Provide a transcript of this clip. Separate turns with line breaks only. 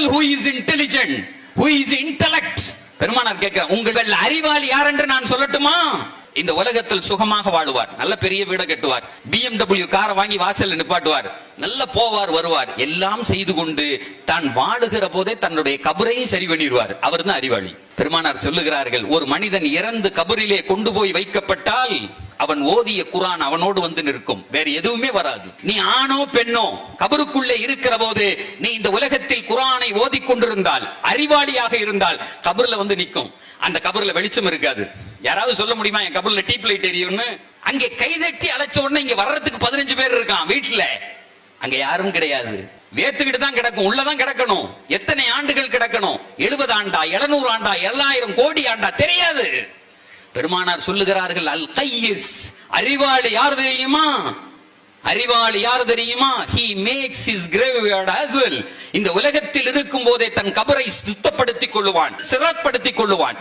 People who is intelligent who is intellect பெருமானார் கேட்க உங்கள் அறிவாளி யார் என்று நான் சொல்லட்டுமா? இந்த உலகத்தில் சுகமாக வாழுவார் நல்ல பெரிய வீடை கட்டுவார் பிஎம்டபிள்யூ காரை வாங்கி வாசல் நிப்பாட்டுவார் நல்ல போவார் வருவார். எல்லாம் செய்து கொண்டு தான் வாழுகிற போதே தன்னுடைய கபரையும் சரி பண்ணிடுவார். அவர் தான் அறிவாளி. பெருமானார் சொல்லுகிறார்கள் ஒரு மனிதன் இறந்து கபரிலே கொண்டு போய் வைக்கப்பட்டால் அவன் ஓதிய குரான் அவனோடு வந்து நிற்கும். வேற எதுவுமே வராது. நீ ஆணோ பெண்ணோ கபருக்குள்ளே இருக்கிற போது நீ இந்த உலகத்தில் குரானை ஓதிக் கொண்டிருந்தால் அறிவாளியாக இருந்தால் கபர்ல வந்து நிற்கும். அந்த கபர்ல வெளிச்சம் இருக்காது. யாராவது சொல்ல முடியுமா என் கபர்ல டீப் லைட் எரியும்னு? அங்கே கைதட்டி அழைச்ச உடனே இங்க வர்றதுக்கு பதினஞ்சு பேர் இருக்கான் வீட்டுல அங்க யாரும் கிடையாது. வேத்துக்கிட்டு தான் கிடக்கும். உள்ளதான் கிடக்கணும். எத்தனை ஆண்டுகள் கிடக்கணும்? எழுபது ஆண்டா எழுநூறு ஆண்டா எல்லாயிரம் கோடி ஆண்டா தெரியாது. பெருமானார் சொல்லுகிறார்கள் அல் கையிஸ். அறிவாளி யார் தெரியுமா? அறிவாளி யார் தெரியுமா? ஹி மேக்ஸ் இஸ் graveyard இந்த உலகத்தில் இருக்கும் போதே தன் கபரை சுத்தப்படுத்திக் கொள்ளுவான் சிறப்படுத்திக் கொள்ளுவான்.